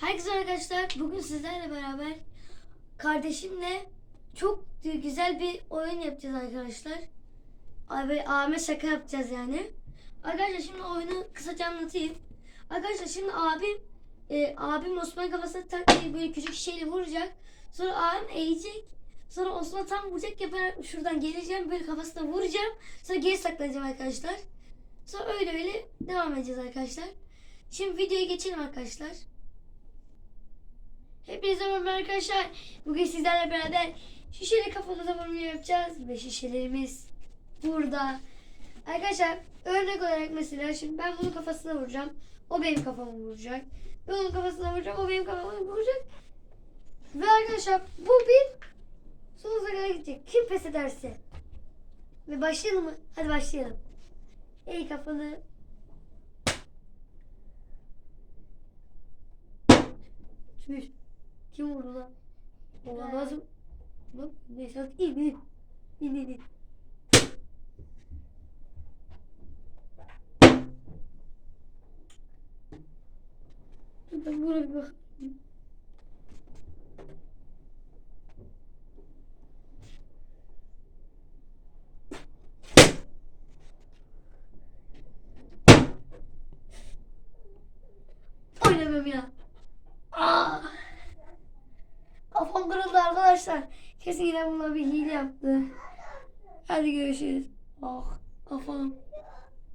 Herkese arkadaşlar bugün sizlerle beraber kardeşimle çok güzel bir oyun yapacağız arkadaşlar. Abi abime şaka yapacağız yani. Arkadaşlar şimdi oyunu kısaca anlatayım. Arkadaşlar şimdi abim e, abim Osman kafasına tak diye böyle küçük şişeyle vuracak. Sonra abim eğecek. Sonra Osman tam vuracak ya ben şuradan geleceğim böyle kafasına vuracağım. Sonra geri saklanacağım arkadaşlar. Sonra öyle öyle devam edeceğiz arkadaşlar. Şimdi videoya geçelim arkadaşlar. Hepinize merhaba arkadaşlar. Bugün sizlerle beraber şişeli kafanıza vurma yapacağız. Ve şişelerimiz burada. Arkadaşlar örnek olarak mesela şimdi ben bunun kafasına vuracağım. O benim kafamı vuracak. Ben onun kafasına vuracağım. O benim kafamı vuracak. Ve arkadaşlar bu bir sonsuza kadar gidecek. Kim pes ederse. Ve başlayalım mı? Hadi başlayalım. Ey kafanı. Tüh. Kim vurdu lan? Oğlan lazım. Neyse hadi in in. İn in in. Dur ben buna bir bak. Oynamıyorum ya. Arkadaşlar. Kesin yine bunlar bir hile yaptı. Hadi görüşürüz. Ah kafam.